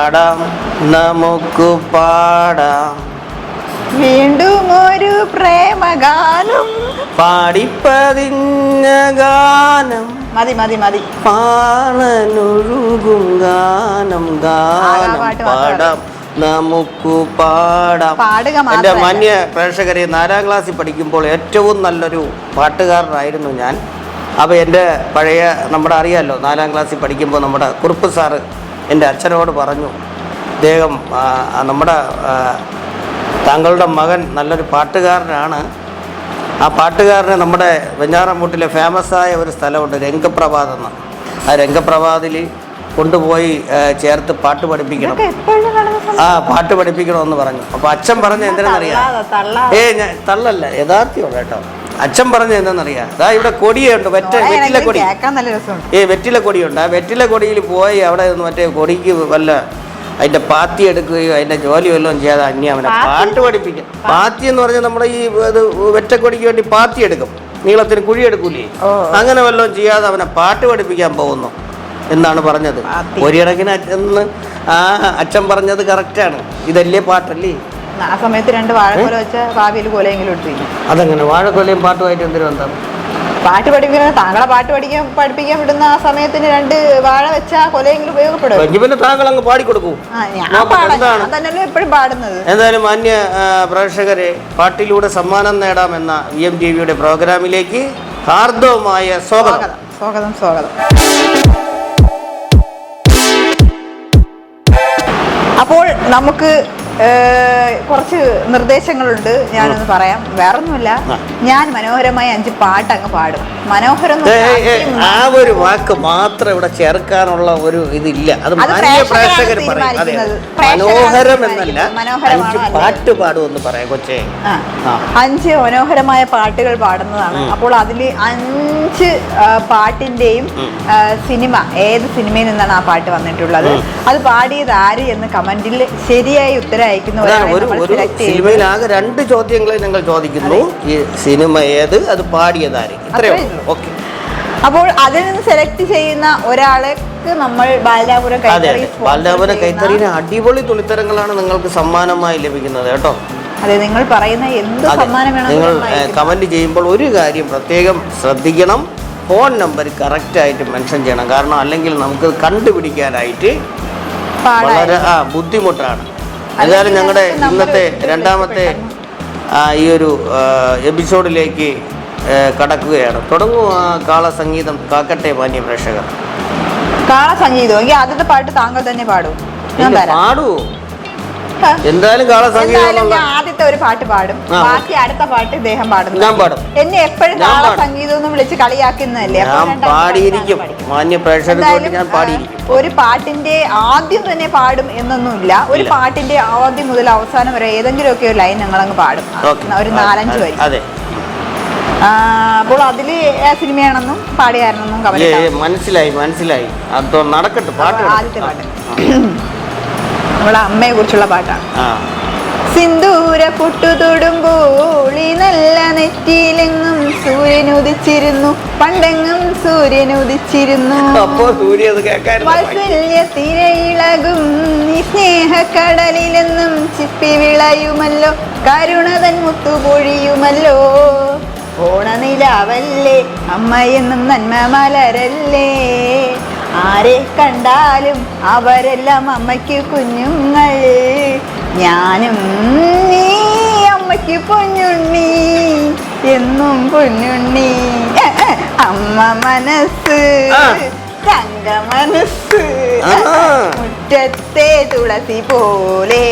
പാടാം നമുക്ക് പാടാം. വീണ്ടും ഒരു പ്രേമഗാനം. പാടിപ്പതിഞ്ഞ ഗാനം. മതി മതി മതി. പാണനൊഴുകും ഗാനം ഗാനം പാടാം നമുക്ക് പാടാം. എന്റെ മാന്യ പ്രേക്ഷകരെ നാലാം ക്ലാസ്സിൽ പഠിക്കുമ്പോൾ ഏറ്റവും നല്ലൊരു പാട്ടുകാരനായിരുന്നു ഞാൻ. അപ്പോൾ എന്റെ പഴയ നമ്മുടെ അറിയാമല്ലോ നാലാം ക്ലാസ്സിൽ പഠിക്കുമ്പോൾ നമ്മുടെ കുറുപ്പ് സാറ് എന്റെ അച്ഛനോട് പറഞ്ഞു അദ്ദേഹം നമ്മുടെ താങ്കളുടെ മകൻ നല്ലൊരു പാട്ടുകാരനാണ്. ആ പാട്ടുകാരന് നമ്മുടെ വെഞ്ഞാറമൂട്ടിലെ ഫേമസായ ഒരു സ്ഥലമുണ്ട് രംഗപ്രഭാത് എന്ന്. ആ രംഗപ്രഭാതിൽ കൊണ്ടുപോയി ചേർത്ത് പാട്ട് പഠിപ്പിക്കണം. ആ പാട്ട് പഠിപ്പിക്കണമെന്ന് പറഞ്ഞു. അപ്പോൾ അച്ഛൻ പറഞ്ഞ എന്തിനാണെന്നറിയാം. ഏ ഞാൻ തള്ളല്ല യഥാർത്ഥ്യമാണ് കേട്ടോ. അച്ഛൻ പറഞ്ഞ എന്താണെന്നറിയാം? അതാ ഇവിടെ കൊടിയുണ്ട് വെറ്റ വെറ്റില കൊടി. ഏ വെറ്റില കൊടിയുണ്ട്. ആ വെറ്റില കൊടിയിൽ പോയി അവിടെ നിന്ന് മറ്റേ കൊടിക്ക് വല്ല അതിന്റെ പാത്തി എടുക്കുകയോ അതിന്റെ ജോലി വല്ലതും ചെയ്യാതെ അന്യാമന അവനെ പാട്ട് പഠിപ്പിക്കാം പാത്തി എന്ന് പറഞ്ഞാൽ നമ്മുടെ ഈ ഇത് വെറ്റക്കൊടിക്ക് വേണ്ടി പാത്തി എടുക്കും. നീളത്തിന് കുഴി എടുക്കൂലേ. അങ്ങനെ വല്ലതും ചെയ്യാതെ അവനെ പാട്ട് പഠിപ്പിക്കാൻ പോകുന്നു എന്നാണ് പറഞ്ഞത്. ഒരിടക്കിന് ഒരു കണക്കിന് അച്ഛന്ന് ആ അച്ഛൻ പറഞ്ഞത് കറക്റ്റാണ് ഇതല്ലേ പാട്ടല്ലേ? ആ സമയത്ത് രണ്ട് വാഴക്കൊല വെച്ച ഭാവിയിൽ കൊലയെങ്കിലും എടുത്തിരിക്കും. അതെങ്ങനെ വാഴക്കൊലയും പാട്ടുമായിട്ട് എന്തിനു ബന്ധം പാട്ട് പഠിപ്പിക്കുന്ന താങ്കളെ പാട്ട് പഠിക്കാൻ പഠിപ്പിക്കാൻ വിടുന്ന ആ സമയത്തിന് രണ്ട് വാഴ വെച്ച കൊലയെങ്കിലും ഉപയോഗപ്പെടും. പിന്നെ താങ്കൾ അങ്ങ് പാടിക്കൊടുക്കൂ തന്നെയല്ലേ എപ്പോഴും പാടുന്നത്. എന്തായാലും മാന്യ പ്രേക്ഷകരെ പാട്ടിലൂടെ സമ്മാനം നേടാമെന്ന വി എം ടി വിയുടെ പ്രോഗ്രാമിലേക്ക് ഹാർദവമായ സ്വാഗതം. സ്വാഗതം സ്വാഗതം. അപ്പോൾ നമുക്ക് കുറച്ച് നിർദ്ദേശങ്ങളുണ്ട് ഞാനൊന്ന് പറയാം. വേറൊന്നുമില്ല. ഞാൻ മനോഹരമായ അഞ്ച് പാട്ട് അങ്ങ് പാടും. മനോഹരം ആ ഒരു വാക്ക് മാത്രം ഇവിടെ ചേർക്കാനുള്ള ഒരു ഇതില്ല. അത് പ്രേക്ഷകർ മനോഹരം എന്നല്ല. അഞ്ച് പാട്ട് പാടുമെന്ന് പറയാം കൊച്ചേ. അഞ്ച് മനോഹരമായ പാട്ടുകൾ പാടുന്നതാണ്. അപ്പോൾ അതിൽ അഞ്ച് പാട്ടിന്റെയും സിനിമ ഏത് സിനിമയിൽ നിന്നാണ് ആ പാട്ട് വന്നിട്ടുള്ളത്? അത് പാടിയത് ആര് എന്ന് കമന്റിൽ ശരിയായി ഉത്തരം ഒരു സിനിമയിൽ ആകെ രണ്ട് ചോദ്യങ്ങളെ ഞങ്ങൾ ചോദിക്കുന്നു. ഈ സിനിമ ഏത് അത് പാടിയതാര് ഇത്രയോ. ഓക്കെ. അപ്പോൾ അതിൽ നിന്ന് സെലക്ട് ചെയ്യുന്ന ഒരാൾക്ക് നമ്മൾ ബാലാപുരം കൈത്തറി അടിപൊളി തുണിത്തരങ്ങളാണ് നിങ്ങൾക്ക് സമ്മാനമായി ലഭിക്കുന്നത് കേട്ടോ. അതെ നിങ്ങൾ പറയുന്ന എന്ത് സമ്മാനം വേണം നിങ്ങൾ കമന്റ് ചെയ്യുമ്പോൾ ഒരു കാര്യം പ്രത്യേകം ശ്രദ്ധിക്കണം. ഫോൺ നമ്പർ കറക്റ്റായിട്ട് മെൻഷൻ ചെയ്യണം. കാരണം അല്ലെങ്കിൽ നമുക്ക് കണ്ടുപിടിക്കാനായിട്ട് വളരെ ബുദ്ധിമുട്ടാണ്. ഏതായാലും ഞങ്ങളുടെ ഇന്നത്തെ രണ്ടാമത്തെ ഈ ഒരു എപ്പിസോഡിലേക്ക് കടക്കുകയാണ്. തുടങ്ങും ആ കാളസംഗീതം കാക്കട്ടെ മാന്യ പ്രേക്ഷകർ. കാളസംഗീതം. എങ്കിൽ ആദ്യത്തെ പാട്ട് താങ്കൾ തന്നെ പാടൂ. ഞാൻ പാടൂ. ഹ. എന്തായാലും എന്തായാലും ഞാൻ ആദ്യത്തെ ഒരു പാട്ട് പാടും. ബാക്കി അടുത്ത പാട്ട് ഇദ്ദേഹം പാടും. ഞാൻ പാടും. എന്നെ എപ്പോഴും പാടും. സംഗീതം എന്ന് വിളിച്ച് കളിയാക്കുന്നതല്ലേ? ഞാൻ രണ്ടാമത്തെ പാടിയിരിക്കും. പാട്ട് മാന്യ പ്രേക്ഷകർക്ക് വേണ്ടി എന്തായാലും ഞാൻ ആ, പാടിയിരിക്കും ഒരു പാട്ടിന്റെ ആദ്യം തന്നെ പാടും എന്നൊന്നുമില്ല. ഒരു ഇല്ല. പാട്ടിന്റെ ആദ്യം മുതൽ അവസാനം വരെ ഏതെങ്കിലും ഒക്കെ ഒരു ലൈൻ ഞങ്ങൾ അങ്ങ് പാടും ഓക്കെ. ഒരു നാലഞ്ച് വരി. അതെ. ആ, അപ്പോൾ അതിൽ ഏ സിനിമയാണെന്നും പാടിയായിരുന്നെന്നും കമന്റ് ഏ, മനസ്സിലായി മനസ്സിലായി. അതോ നടക്കട്ടെ പാട്ട് ആദ്യത്തെ പാട്ട്. നമ്മളെ അമ്മയെ കുറിച്ചുള്ള പാട്ടാണ് സിന്ദൂര ഈ നല്ല നെറ്റിയിലെങ്ങും സൂര്യൻ ഉദിച്ചിരുന്നു പണ്ടെങ്ങും സൂര്യൻ ഉദിച്ചിരുന്നു അപ്പോ സൂര്യ വാത്സല്യ തിരയിളകും ഈ സ്നേഹക്കടലിലെന്നും ചിപ്പി വിളയുമല്ലോ. കരുണതൻ മുത്തുപൊഴിയുമല്ലോ. ഓണനിലാവല്ലേ അമ്മയെന്നും നന്മ മലരല്ലേ. ആരെ കണ്ടാലും അവരെല്ലാം അമ്മയ്ക്ക് കുഞ്ഞുങ്ങൾ ഞാനും നീ അമ്മയ്ക്ക് പൊന്നുണ്ണി എന്നും പൊന്നുണ്ണി ഏ, അമ്മ മനസ്സ്. തങ്ക മനസ്സ്. മുറ്റത്തെ തുളസി പോലെ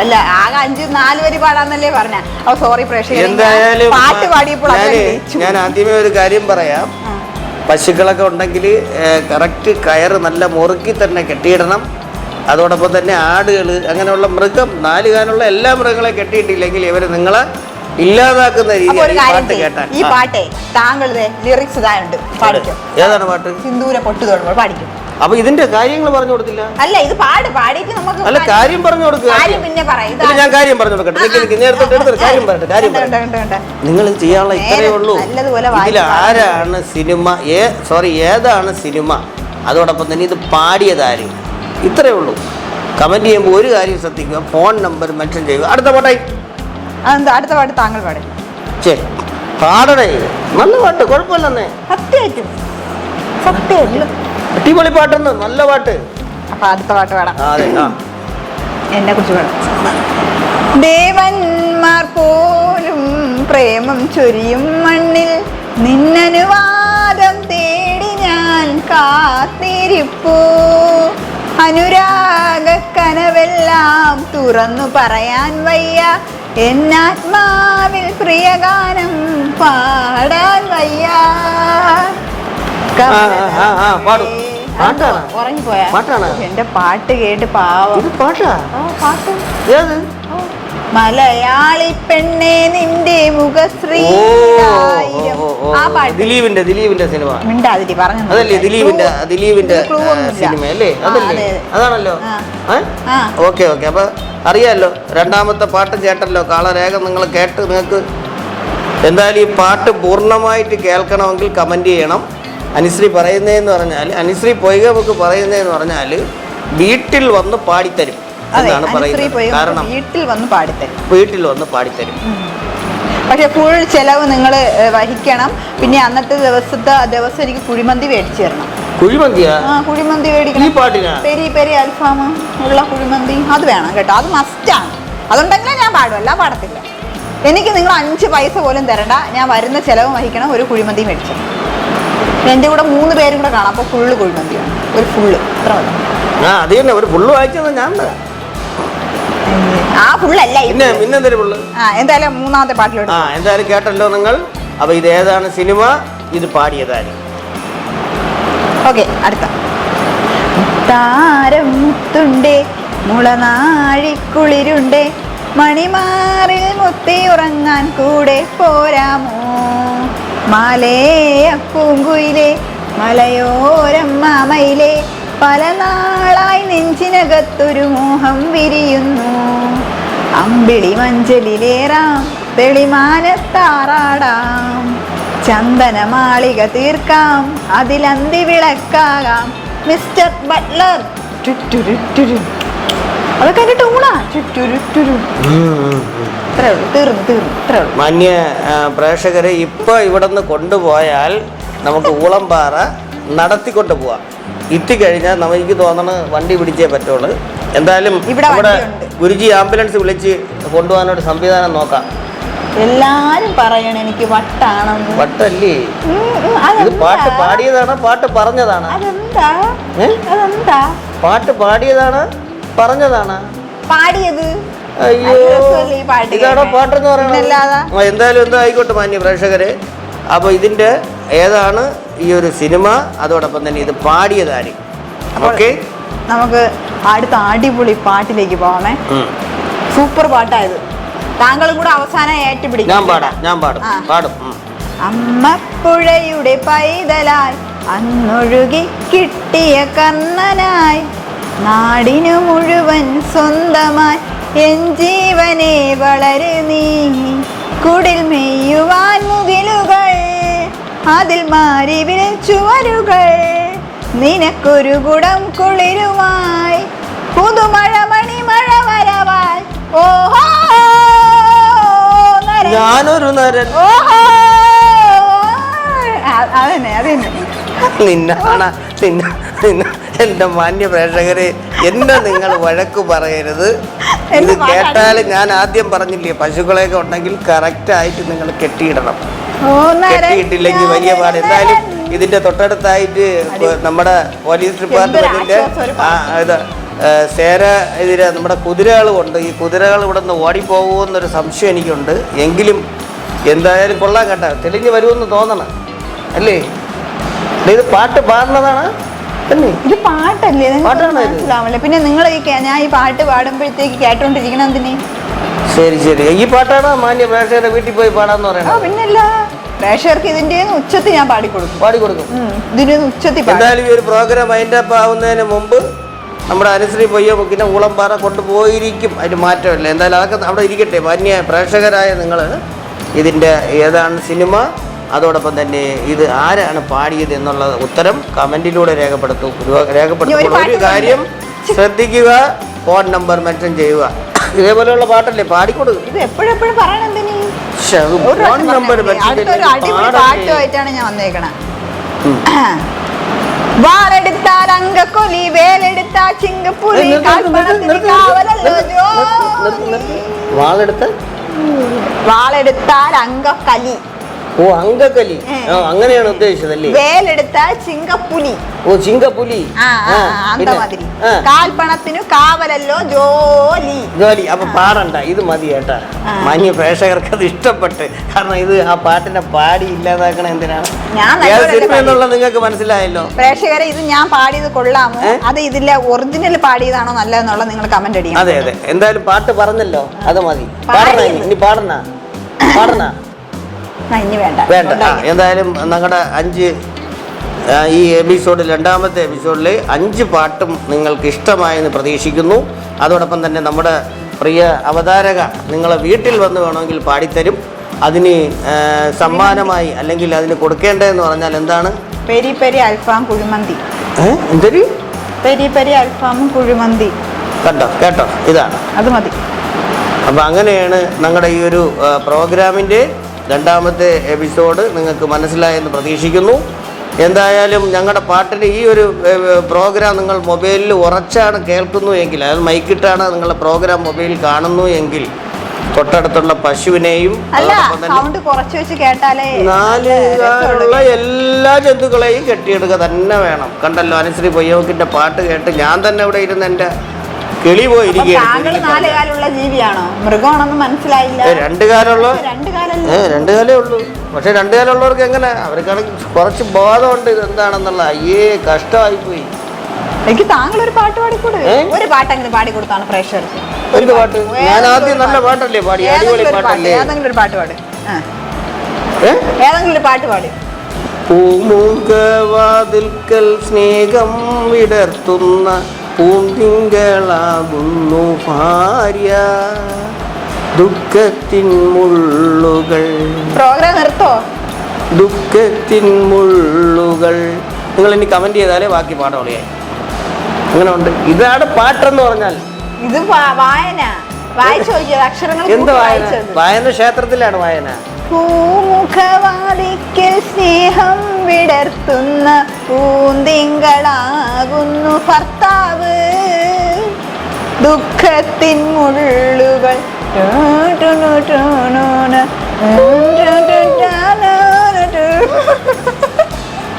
അല്ല ആകെ അഞ്ചു നാല് വരി പാടാന്നല്ലേ പറഞ്ഞ ഓ സോറി പ്രേക്ഷകർ പാട്ട് പാടിയപ്പോൾ. ഞാൻ ആദ്യമേ ഒരു കാര്യം പറയാം. പശുക്കളൊക്കെ ഉണ്ടെങ്കിൽ കറക്റ്റ് കയർ നല്ല മുറുക്കി തന്നെ കെട്ടിയിടണം. അതോടൊപ്പം തന്നെ ആടുകൾ അങ്ങനെയുള്ള മൃഗം നാല് കാലുള്ള എല്ലാ മൃഗങ്ങളെ കെട്ടിയിട്ടില്ലെങ്കിൽ ഇവർ നിങ്ങളെ ഇല്ലാതാക്കുന്ന രീതി കേട്ടാൽ. ഈ പാട്ടേ താങ്കളുടെ ലിറിക്സ് ഇതായുണ്ട് പാടിക്കും. ഏതാണ് പാട്ട്? സിന്ദൂര പൊട്ടു തൊടുമ്പോൾ പാടിക്കും? അപ്പൊ ഇതിന്റെ കാര്യങ്ങൾ പറഞ്ഞു കൊടുത്തില്ല? അല്ല ഇത് പാട് പാടിയിട്ട് നമുക്ക് അല്ല കാര്യം പറഞ്ഞു കൊടുക്കുക കാര്യം പിന്നെ പറയാം ഇല്ല, ഞാൻ കാര്യം പറഞ്ഞു കൊടുക്കട്ടെ. നേരത്തെ എടുത്തൊരു കാര്യം പറയട്ടെ കാര്യം പറയട്ടെ. നിങ്ങൾ ചെയ്യാനുള്ള ഇത്രയേ ഉള്ളൂ. ഇതിൽ ആരാണ് സിനിമ ഏ സോറി ഏതാണ് സിനിമ? അതോടൊപ്പം തന്നെ ഇത് പാടിയതാരും ഇത്രയേ ഉള്ളൂ. കമന്റ് ചെയ്യുമ്പോൾ ഒരു കാര്യം ശ്രദ്ധിക്കുക ഫോൺ നമ്പർ മെൻഷൻ ചെയ്യുക. അടുത്ത പാട്ടായി. അടുത്ത പാട്ട് താങ്കൾ പാടേ. ശരി പാടണേ നല്ല പാട്ട് കുഴപ്പമില്ലെന്നേ. സത്യമായിട്ടും. സത്യമായിട്ടും. അടിപൊളി പാട്ടെന്ന് നല്ല പാട്ട്. അപ്പൊ അടുത്ത പാട്ട് പാടാം. എന്നെ കുറിച്ച് പാടാം. ദേവന്മാർ പോലും പ്രേമം ചൊരിയും മണ്ണിൽ നിന്നനുവാദം തേടി ഞാൻ കാത്തിരിപ്പൂ. അനുരാഗ കനവെല്ലാം തുറന്നു പറയാൻ വയ്യ. എന്നാത്മാവിൽ പ്രിയഗാനം പാടാൻ വയ്യ. പാടൂ. പാട്ടാണ്. ഉറങ്ങിപ്പോയാ. പാട്ടാണോ? എന്റെ പാട്ട് കേട്ട് പാവം. ഇത് പാട്ടാ? ആ, പാട്ട്. ഏത്? മലയാളി പെണ്ണെ നിന്റെ ആ പാട്ട്. ദിലീപിന്റെ ദിലീപിന്റെ സിനിമ. മിണ്ടാതിരി പറഞ്ഞു. അതല്ലേ ദിലീപിന്റെ ദിലീപിന്റെ സിനിമ അല്ലേ? അതല്ലേ? അതെ, അതെ. അതാണല്ലോ. Okay okay. അപ്പൊ അറിയാലോ രണ്ടാമത്തെ പാട്ട് കേട്ടല്ലോ കാളരേഖ നിങ്ങൾ കേട്ട് നിങ്ങൾക്ക് എന്തായാലും ഈ പാട്ട് പൂർണമായിട്ട് കേൾക്കണമെങ്കിൽ കമന്റ് ചെയ്യണം. അനുശ്രീ പറയുന്നതെന്ന് പറഞ്ഞാൽ അനുശ്രീ പൊയ്ക ബുക്ക് പറയുന്നതെന്ന് പറഞ്ഞാൽ വീട്ടിൽ വന്ന് പാടിത്തരും എന്നാണ് പറയുന്നത്. കാരണം വീട്ടിൽ വന്ന് പാടിത്തരും. വീട്ടിൽ വന്ന് പാടിത്തരും. പക്ഷെ ഫുൾ ചെലവ് നിങ്ങൾ വഹിക്കണം. പിന്നെ അന്നത്തെ ദിവസത്തെ ദിവസം എനിക്ക് കുഴിമന്തി മേടിച്ചു തരണം. കുഴിമന്തിയാ? കുഴിമന്തി മേടിക്കണം. പെരി പെരി അൽഫാം ഉള്ള കുഴിമന്തി അത് വേണം കേട്ടോ. അത് മസ്റ്റാണ് അതുണ്ടെങ്കിലേ ഞാൻ പാടുമല്ല പാടത്തില്ല. എനിക്ക് നിങ്ങൾ അഞ്ച് പൈസ പോലും തരണ്ട. ഞാൻ വരുന്ന ചെലവ് വഹിക്കണം ഒരു കുഴിമന്തി മേടിച്ചു എന്റെ കൂടെ മൂന്ന് പേരും കൂടെ കാണാം. അപ്പോൾ ഫുള്ള് കുഴിമന്തിയാണ് ഒരു ഫുള്ള് മതി. ആ അത് തന്നെ. ഒരു ഫുള്ള് വായിച്ചത് ഞാൻ ആ ഫുള്ളല്ല പിന്നെ പിന്നെ ഫുള്ള് ആ എന്തായാലും മൂന്നാമത്തെ പാട്ടിലോട്ട്. ആ എന്തായാലും കേട്ടല്ലോ നിങ്ങൾ. അപ്പൊ ഇത് ഏതാണ് സിനിമ? ഇത് പാടിയതാര്. ഓക്കെ അടുത്ത. താരം മുത്തുണ്ടേ മുളനാഴിക്കുളിരുണ്ടേ മണിമാറിൽ മുത്തി ഉറങ്ങാൻ കൂടെ പോരാമോ? മാലേയ പൂങ്കുയിലെ മലയോരം മാമയിലെ പല നാളായി നെഞ്ചിനകത്തൊരു മോഹം വിരിയുന്നു. അമ്പിളി മഞ്ചലിലേറാം തെളിമാനത്താറാടാം. ചന്ദനമാളിക തീർക്കാം അതിലന്തി വിളക്കാകാം. Mister Buttler. അതൊക്കെ എന്റെ ടൂണാ ചുറ്റുരുറ്റുരു ഇത്രേ ഉള്ളൂ. തീർന്നു തീർന്നു. അത്രേ ഉള്ളൂ. മാന്യ പ്രേക്ഷകരെ ഇപ്പൊ ഇവിടുന്ന് കൊണ്ടുപോയാൽ നമുക്ക് ഊളംപാറ നടത്തിക്കൊണ്ട് പോവാം. എത്തിക്കഴിഞ്ഞാൽ നമുക്ക് തോന്നണ വണ്ടി പിടിച്ചേ പറ്റുള്ളൂ. എന്തായാലും ഇവിടെ ഗുരുജി ആംബുലൻസ് വിളിച്ച് കൊണ്ടുപോകാനൊരു സംവിധാനം നോക്കാം. എല്ലാരും പറയണ എനിക്ക് വട്ടാണെന്ന്. വട്ടല്ലേ? ഇത് പാട്ട് പാടിയതാണ്? പാട്ട് പറഞ്ഞതാണ്? അതെന്താ? അതെന്താ? പാട്ട് പാടിയതാണ്? പറഞ്ഞതാണ്? പാടിയത്? അയ്യോ. പാട്ടെന്ന് പറയുന്നത്? എന്തായാലും എന്തോ ആയിക്കോട്ടെ മാന്യ പ്രേക്ഷകരെ. അപ്പോൾ ഇതിന്റെ ഏതാണ് ഈ ഒരു സിനിമ? അതോടൊപ്പം തന്നെ ഇത് പാടിയതാര് ഓക്കെ? നമുക്ക് അടുത്ത അടിപൊളി പാട്ടിലേക്ക് പോവാമേ. സൂപ്പർ പാട്ടായത്. താങ്കളും കൂടെ അവസാനം ഏറ്റുപിടിക്കും. ഞാൻ പാടാം ഞാൻ പാടും. പാടും. അമ്മപ്പുഴയുടെ പൈതലായി അന്നൊഴുകി കിട്ടിയ കർണനായി നാടിനു മുഴുവൻ സ്വന്തമായി എൻ ജീവനെ വളരു നീ. കുടിൽ മെയ്യുവാൻ മുകിലുകൾ അതിൽ മാരിവിൽ ചുവരുകൾ നിനക്കൊരു കുടം കുളിരുമായി. പുതുമഴ മണിമഴ വരവായി ഓഹോ നരൻ. ഞാനൊരു നരൻ. ഓഹോ. അ- അതന്നെ അതന്നെ. നിന്നാണ് നിന്ന നിന്ന. എന്റെ മാന്യ പ്രേക്ഷകരെ എന്നെ നിങ്ങൾ വഴക്ക് പറയരുത്. ഇത് കേട്ടാൽ ഞാൻ ആദ്യം പറഞ്ഞില്ലേ പശുക്കളെയൊക്കെ ഉണ്ടെങ്കിൽ കറക്റ്റ് ആയിട്ട് നിങ്ങൾ കെട്ടിയിടണം. കെട്ടിയിട്ടില്ലെങ്കിൽ വലിയ പാട്. എന്തായാലും ഇതിന്റെ തൊട്ടടുത്തായിട്ട് നമ്മുടെ പോലീസ് ഡിപ്പാർട്ട്മെന്റിന്റെ സേര ഇത് ഇതിന് നമ്മുടെ കുതിരകൾ കൊണ്ട് ഈ കുതിരകൾ ഇവിടെ നിന്ന് ഓടിപ്പോകുമെന്നൊരു സംശയം എനിക്കുണ്ട്. എങ്കിലും എന്തായാലും കൊള്ളാൻ കേട്ടോ. തെളിഞ്ഞ് വരുമെന്ന് തോന്നണം. അല്ലേ? ഇത് പാട്ട് പാടുന്നതാണ്. തന്നെ ഇത് പാട്ടല്ലേ? മനസ്സിലാവില്ല പിന്നെ നിങ്ങൾ ഈ ഞാൻ ഈ പാട്ട് പാടുമ്പോഴത്തേക്ക് കേട്ടോണ്ടിരിക്കണം എന്തിന്? ശരി ശരി. ഈ പാട്ടാണ് മാന്യ പ്രേക്ഷകരുടെ വീട്ടിൽ പോയി പാടാന്ന് പറയുന്നത്? പിന്നല്ല. പ്രേക്ഷകർക്ക് ഇതിന്റെ ഉച്ചത്തിൽ ഞാൻ പാടിക്കൊടുക്കും. പാടിക്കൊടുക്കും. ഇതിന്റെ ഉച്ചത്തിൽ എന്തായാലും ഈ ഒരു പ്രോഗ്രാം അതിന്റെ അപ്പ് ആവുന്നതിന് മുമ്പ് നമ്മുടെ അനുശ്രീ പൊയ്യ മുക്കിനെ ഊളംപാറ കൊണ്ടുപോയിരിക്കും. അതിന് മാറ്റമില്ല. എന്തായാലും അതൊക്കെ അവിടെ ഇരിക്കട്ടെ. മാന്യ പ്രേക്ഷകരായ നിങ്ങൾ ഇതിന്റെ ഏതാണ് സിനിമ? അതോടൊപ്പം തന്നെ ഇത് ആരാണ് പാടിയത് എന്നുള്ള ഉത്തരം കമന്റിലൂടെ രേഖപ്പെടുത്തും. രേഖപ്പെടുത്തുമ്പോൾ ഒരു കാര്യം ശ്രദ്ധിക്കുക ഫോൺ നമ്പർ മെൻഷൻ ചെയ്യുക. ഇതേപോലെയുള്ള പാട്ടല്ലേ? പാടിക്കൊടുക്കും ഇത് എപ്പോഴെപ്പോഴും ഫോൺ നമ്പർ പാട്ടുമായിട്ടാണ് ഞാൻ വന്നേക്കണേ. അങ്കക്കൊലി വേലെടുത്താൽ ചിങ്കപ്പുലി വാളെടുത്താൽ അങ്കക്കലി ഓ അങ്കക്കലി. അങ്ങനെയാണ് ഉദ്ദേശിച്ചത് അല്ലേ വേലെടുത്ത ചിങ്കപ്പുലി. ഓ ചിങ്കപ്പുലി. കാൽപ്പണത്തിനു കാവലല്ലോ ജോലി. ജോലി. അപ്പൊ പാടണ്ട ഇത് മതി കേട്ടാ. മാന്യ പ്രേക്ഷകർക്ക് അത് ഇഷ്ടപ്പെട്ട്. കാരണം ഇത് ആ പാട്ടിനെ പാടി ഇല്ലാതാക്കണ എന്തിനാണ്? എന്നുള്ളത് നിങ്ങൾക്ക് മനസ്സിലായല്ലോ? പ്രേക്ഷകരെ ഇത് ഞാൻ പാടിയത് കൊള്ളാമോ? ഏ? അത് ഇതിലെ ഒറിജിനൽ പാടിയതാണോ നല്ലതെന്നുള്ള നിങ്ങൾ കമന്റ് അടിക്കും അതെ അതെ. എന്തായാലും പാട്ട് പറഞ്ഞല്ലോ. അത് മതി. പാടി. പാടണ ഇനി. പാടണ. പാടണ. വേണ്ട. എന്തായാലും നിങ്ങളുടെ അഞ്ച് ഈ എപ്പിസോഡിൽ രണ്ടാമത്തെ എപ്പിസോഡിൽ അഞ്ച് പാട്ടും നിങ്ങൾക്ക് ഇഷ്ടമായെന്ന് പ്രതീക്ഷിക്കുന്നു. അതോടൊപ്പം തന്നെ നമ്മുടെ പ്രിയ അവതാരക നിങ്ങളെ വീട്ടിൽ വന്ന് വേണമെങ്കിൽ പാടിത്തരും. അതിന് സമ്മാനമായി അല്ലെങ്കിൽ അതിന് കൊടുക്കേണ്ടതെന്ന് പറഞ്ഞാൽ എന്താണ്? Peri peri alfaham kuzhimanthi? എന്തൊരു? പെരി പെരി അൽഫാമും കുഴിമന്തി. കണ്ടോ? കേട്ടോ? ഇതാണ്. അത് മതി. അപ്പോൾ അങ്ങനെയാണ് ഞങ്ങളുടെ ഈ ഒരു പ്രോഗ്രാമിന്റെ രണ്ടാമത്തെ എപ്പിസോഡ് നിങ്ങൾക്ക് മനസ്സിലായെന്ന് പ്രതീക്ഷിക്കുന്നു. എന്തായാലും ഞങ്ങളുടെ പാട്ടിന് ഈ ഒരു പ്രോഗ്രാം നിങ്ങൾ മൊബൈലിൽ ഉറച്ചാണ് കേൾക്കുന്നു എങ്കിൽ അതായത് മൈക്കിട്ടാണ് നിങ്ങളുടെ പ്രോഗ്രാം മൊബൈലിൽ കാണുന്നു എങ്കിൽ തൊട്ടടുത്തുള്ള പശുവിനെയും അല്ല സൗണ്ട് കുറച്ച് കേട്ടാലേ നാല് കാലുള്ള എല്ലാ ജന്തുക്കളെയും കെട്ടിയെടുക്കുക തന്നെ വേണം. കണ്ടല്ലോ അനുശ്രീ പൊയ്യോക്കിന്റെ പാട്ട് കേട്ട് ഞാൻ തന്നെ ഇവിടെ ഇരുന്ന് എന്റെ കിളി അപ്പൊ താങ്കൾ പോയിരിക്കുകയാണ് നാല് കാലുള്ള ജീവിയാണോ? മൃഗമാണെന്ന് മനസ്സിലായില്ല. രണ്ട് കാലുള്ള രണ്ട് കാലേ ഉള്ളൂ. പക്ഷെ രണ്ട് കാലമുള്ളവർക്ക് എങ്ങനെ? അവർക്കാണെങ്കിൽ കുറച്ച് ബോധമുണ്ട് ഇത് എന്താണെന്നുള്ള അയ്യേ കഷ്ടമായി പോയി എനിക്ക് താങ്കൾ ഒരു പാട്ട് പാടിക്കൂടെ? ഒരു പാട്ടെങ്കിലും പാടിക്കൊടുത്താണ് പ്രേക്ഷകർക്ക് എന്ത് പാട്ട്? ഞാൻ ആദ്യം നല്ല പാട്ടല്ലേ പാടി? അടിപൊളി പാട്ടല്ലേ? ഏതെങ്കിലും ഒരു പാട്ട് പാട്. ഏതെങ്കിലും ഒരു പാട്ട് പാടി. പൂമുഖവാതിൽക്കൽ സ്നേഹം വിടർത്തുന്ന പൂന്തിങ്കളാകുന്നു ഭാര്യ. ദുഃഖത്തിൻ മുള്ളുകൾ. പ്രോഗ്രാം നിർത്തോ? ദുഃഖത്തിൻ മുള്ളുകൾ. നിങ്ങൾ ഇനി കമന്റ് ചെയ്താലേ ബാക്കി പറയാ അങ്ങനെ ഉണ്ട് ഇതാണ് പാട്ടെന്ന് പറഞ്ഞാൽ. ഇത് വായന. വായിച്ചു അക്ഷരങ്ങൾ എന്ത് വായന. വായന ക്ഷേത്രത്തിലാണ് വായന. പൂമുഖവാതിക്കൽ സ്നേഹം വിടർത്തുന്ന പൂന്തിങ്കളാകുന്നു ഭർത്താവ് ദുഃഖത്തിൻ മുള്ളുകൾ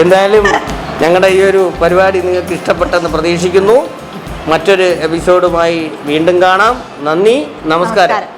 എന്തായാലും ഞങ്ങളുടെ ഈ ഒരു പരിപാടി നിങ്ങൾക്ക് ഇഷ്ടപ്പെട്ടെന്ന് പ്രതീക്ഷിക്കുന്നു മറ്റൊരു എപ്പിസോഡുമായി വീണ്ടും കാണാം നന്ദി നമസ്കാരം നമസ്കാരം